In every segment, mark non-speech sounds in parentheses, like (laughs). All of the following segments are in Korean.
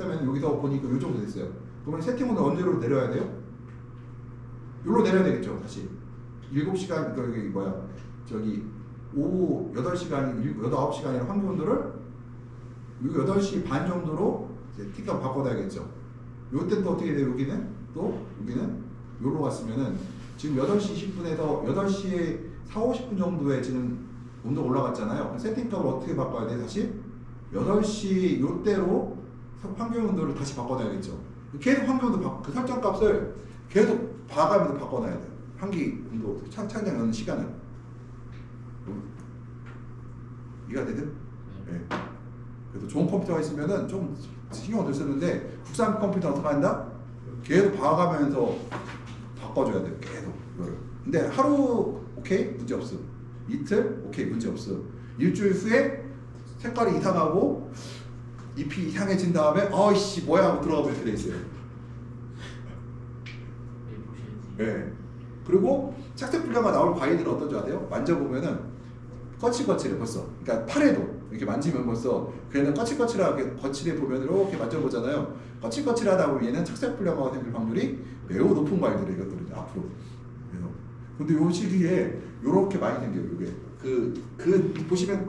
했다면 여기서 보니까 요 정도 됐어요. 그러면 세팅은 언제로 내려야 돼요? 여기로 내려야 되겠죠, 다시. 7시간, 그, 여기 뭐야, 저기, 오후 8시간, 8, 9시간이나 환경온도를 여기 8시 반 정도로 이제 티가 바꿔놔야겠죠. 요때 또 어떻게 돼요, 여기는? 또, 여기는? 요로 갔으면은, 지금 8시 20분에서 8시에 4, 50분 정도에 지금 온도가 올라갔잖아요. 세팅값을 어떻게 바꿔야 돼, 다시? 8시 요때로 환경 온도를 다시 바꿔놔야겠죠. 계속 환경 온도 바, 그 설정 값을 계속 봐가면서 바꿔놔야 돼요. 환기 온도 창, 창장 여는 시간을. 이해가 되든? 네. 그래서 좋은 컴퓨터가 있으면은 좀 신경 덜 쓰는데 국산 컴퓨터 어떻게 한다? 계속 봐가면서 바꿔줘야 돼요. 계속 이거를. 근데 하루 오케이 문제 없음. 이틀 오케이 문제 없음. 일주일 후에 색깔이 이상하고 잎이 이상해진 다음에 어이씨 뭐야 하고 들어가 볼 때가 있어요. 네. 네. 그리고 착색 분량가 나올 과일들은 어떤 줄 아세요? 만져보면은 거칠거칠해 벌써. 그러니까 팔에도 이렇게 만지면 벌써 걔는 거칠거칠하게 거칠해 보면 이렇게 만져보잖아요. 거칠거칠하다 보면 얘는 착색 분량가가 생길 확률이 매우 높은 과일들이 이것들은 앞으로. 그래서 근데 요 시기에 요렇게 많이 생겨요. 요게 그, 그 보시면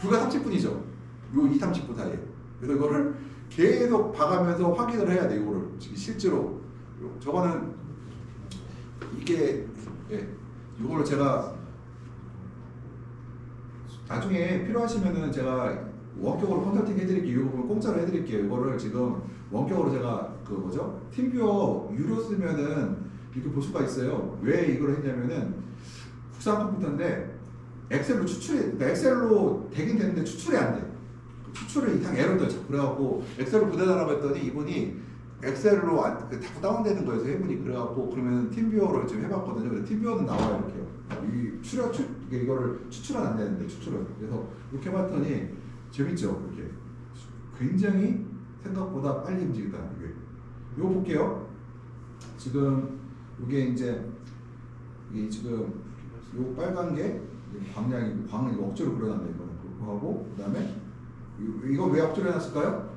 불과 30분이죠. 요 2, 30분 사이에. 그래서 이거를 계속 봐가면서 확인을 해야 돼요. 이거를 실제로 요- 저거는 이게 예, 이거를 제가 나중에 필요하시면은 제가 원격으로 컨설팅 해드릴게요. 이거 보면 공짜로 해드릴게요. 이거를 지금 원격으로 제가 그 뭐죠? 팀뷰어 유료 쓰면은 이렇게 볼 수가 있어요. 왜 이걸 했냐면은 국산 컴퓨터인데 엑셀로 추출이 그러니까 엑셀로 되긴 되는데 추출이 안 돼. 추출을 이상 에러 떠죠. 그래갖고 엑셀로 보내달라고 했더니 이분이 엑셀로 안, 그 자꾸 다운되는 거에서 해분이 그래갖고 그러면 팀뷰어로 지금 해봤거든요. 그래서 팀뷰어는 나와요 이렇게요. 이 추려 추 이게 이거를 추출은 안 되는데 추출은 그래서 이렇게 해봤더니 재밌죠 이렇게 굉장히 생각보다 빨리 움직인다 이게. 이거 볼게요. 지금 이게 이제 이 지금 요 빨간 게 이제 광량이고 광을 억지로 그려놨네 이거는 그거 하고 그다음에 이- 이거 왜 억지로 해놨을까요?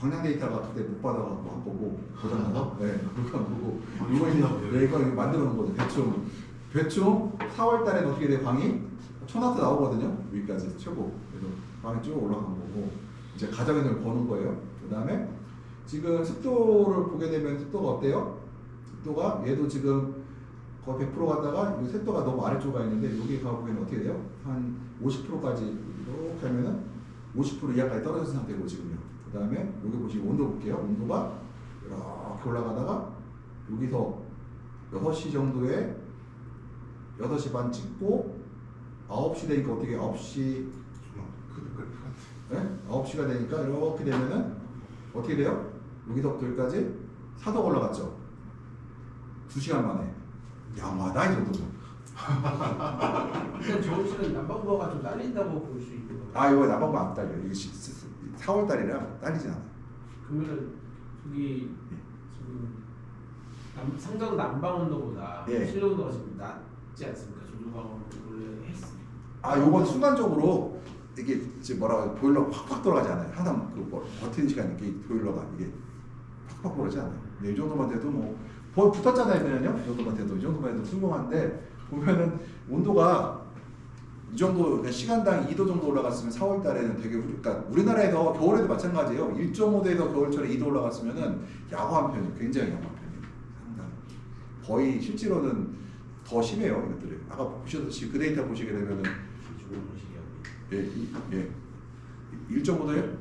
광량 데이터가 그때 못 받아갖고 한 거고 고장나서 네 그거 한 거고 이거 이제 네, 이거 만들어 놓은 거죠. 대충. 대충 4월 달에는 어떻게 돼 광이? 천와트 나오거든요. 여기까지 최고. 그래서 광이 쭉 올라간 거고 이제 가정에서 버는 거예요. 그 다음에 지금 습도를 보게 되면 습도가 어때요? 습도가 얘도 지금 거의 100% 갔다가 이 습도가 너무 아래쪽에 있는데 여기 가보면 어떻게 돼요? 한 50%까지 이렇게 하면은 50% 이하까지 떨어진 상태고 지금요. 그 다음에 여기 보시면 온도 볼게요. 온도가 이렇게 올라가다가 여기서 6시 정도에 6시 반 찍고 9시 되니까 어떻게 9시 네? 9시가 되니까 이렇게 되면은 어떻게 돼요? 여기서부터 여기까지 4도 올라갔죠. 2시간 만에. 양하다 이 정도면. 근데 저 씨는 난방부가 좀 딸린다고 볼 수 있는 거예요. 아 이거 나방구 안 딸려. 이게 4월 달이라 딸리진 않아. 그러면은 저기 지금 남, 상장 난방 온도보다 예. 실내 온도가 지금 낮지 않습니까? 조조방 원래 했아 요건 순간적으로 이게 지금 뭐라고 보일러 팍팍 돌아가지 않아요. 항상 그 뭐, 버티는 시간 이게 보일러가 이게 팍팍 돌아가지 않아요. 네, 이 정도만 돼도 뭐 붙었잖아요, 그냥요. 이 정도만 돼도 이 정도만 해도 훌륭한데 보면은 온도가 이 정도 그러니까 시간당 2도 정도 올라갔으면 4월 달에는 되게 훌- 그러니까 우리나라에서 겨울에도 마찬가지예요. 1.5도에서 겨울철에 2도 올라갔으면은 야구한 편이에요. 굉장히 야구한 편이에요. 상당히 거의 실제로는 더 심해요, 이것들이. 아까 보셨듯이 그 데이터 보시게 되면은. 예, 이- 예. 1.5도요?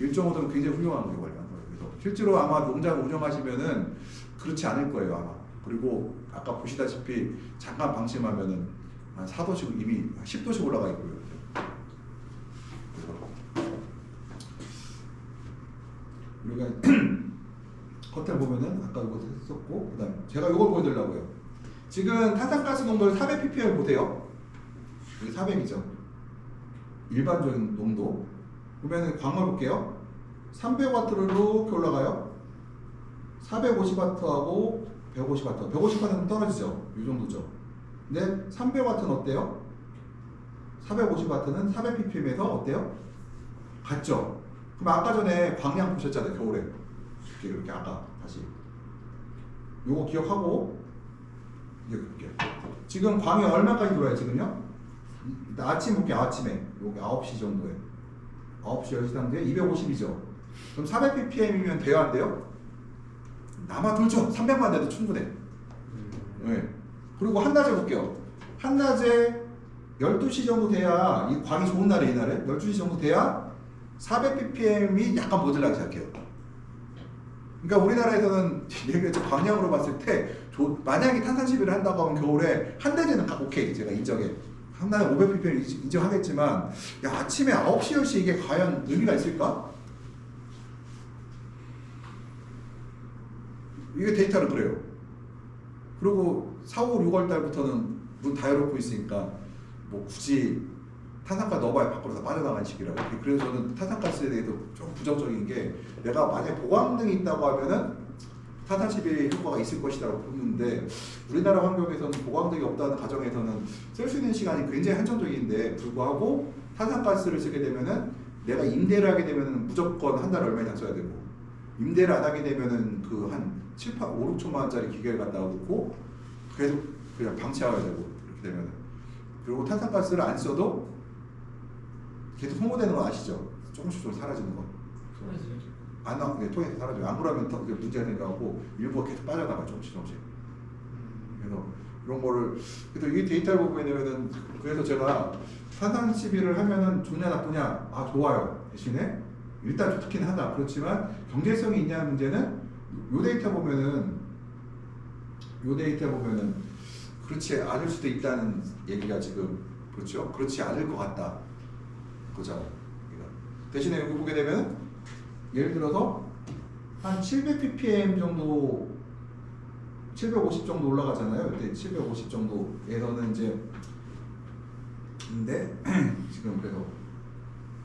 1.5도는 굉장히 훌륭한 거예요. 그래서 실제로 아마 농장 운영하시면은 그렇지 않을 거예요, 아마. 그리고 아까 보시다시피 잠깐 방심하면은 한 4도씩 이미 10도씩 올라가 있고요. 우리가 (clears throat) 겉에 보면은 아까 이거 했었고 그다음 에 제가 이걸 보여드리려고요. 지금 탄산가스 농도를 400 ppm 보세요. 여기 400이죠. 일반적인 농도. 그러면 광을 볼게요. 300와트로 이렇게 올라가요. 450와트하고 150와트. 150와트는 떨어지죠. 이 정도죠. 근데 300와트는 어때요? 450와트는 400ppm에서 어때요? 같죠? 그럼 아까 전에 광량 보셨잖아요 겨울에 이렇게 이렇게 아까 다시 요거 기억하고 이렇게 볼게요. 지금 광이 얼마까지 돌아요 지금요? 아침 볼게요 아침에 여기 9시 정도에 9시 10시 당대 250이죠 그럼 400ppm이면 돼야 안 돼요? 남아 돌죠 300만 돼도 충분해 네. 그리고 한낮에 볼게요. 한낮에 12시 정도 돼야 이 광이 좋은 날에 이날에 12시 정도 돼야 400ppm이 약간 모자라기 시작해요. 그러니까 우리나라에서는 (laughs) 저 광량으로 봤을 때 조- 만약에 탄산 시비를 한다고 하면 겨울에 한대제는 가- 오케이 제가 인정해. 한낮에 500ppm 인정하겠지만 야 아침에 9시 10시 이게 과연 의미가 있을까? 이게 데이터는 그래요. 그리고 4, 5, 6월 달부터는 문 다 열어놓고 있으니까 뭐 굳이 탄산가스 넣어봐야 밖으로 다 빠져나가는 시기라고. 그래서 저는 탄산가스에 대해서 좀 부정적인 게 내가 만약 보강등이 있다고 하면은 탄산시비의 효과가 있을 것이라고 보는데 우리나라 환경에서는 보강등이 없다는 가정에서는 쓸 수 있는 시간이 굉장히 한정적인데 불구하고 탄산가스를 쓰게 되면은 내가 임대를 하게 되면은 무조건 한 달에 얼마 이상 써야 되고 임대를 안 하게 되면은 그한 7, 8, 5, 6천만 원짜리 기계를 갖다 놓고 계속 그냥 방치해야 되고 이렇게 되면은 그리고 탄산가스를 안 써도 계속 소모되는 거 아시죠? 조금씩 좀 사라지는 거. 안 나, 네, 통해서 사라져요. 안 그러면 더 그게 문제가 생겨갖고 일부가 계속 빠져나가 조금씩 조금씩. 그래서 이런 거를 그래서 이 데이터를 보게 되면은 그래서 제가 산산 시비를 하면은 좋냐 나쁘냐 아 좋아요 대신에 일단 좋긴 하다 그렇지만 경제성이 있냐는 문제는 요 데이터 보면은 요 데이터 보면은 그렇지 않을 수도 있다는 얘기가 지금 그렇죠? 그렇지 않을 것 같다. 그죠? 대신에 여기 보게 되면 예를 들어서 한 700ppm 정도 750 정도 올라가잖아요. 그때 750 정도에서는 이제 근데 (clears throat) 지금 그래서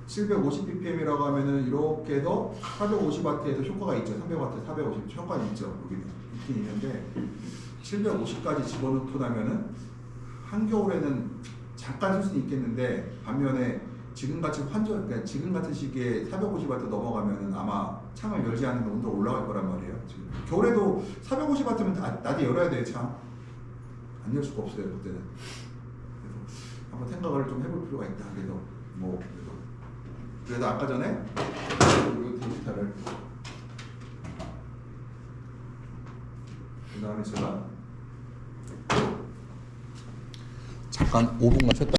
750ppm이라고 하면은 이렇게 해서 450W에서 효과가 있죠. 300W, 450 효과는 있죠. 여기 있긴 있는데 750까지 집어넣고 나면은 한겨울에는 잠깐 쓸 수는 있겠는데 반면에 지금 같이 환절 그러니까 지금 같은 시기에 450W 넘어가면은 아마 창을 열지 않으면 온도가 올라갈 거란 말이에요. 지금 겨울에도 450W면 낮에 열어야 돼요 창. 안 열 수가 없어요 그때는. 그래서 한번 생각을 좀 해볼 필요가 있다. 그래서 뭐 그래서 그래서 아까 전에 이 데이터를 그 다음에 제가 잠깐 5분간 쉬었다.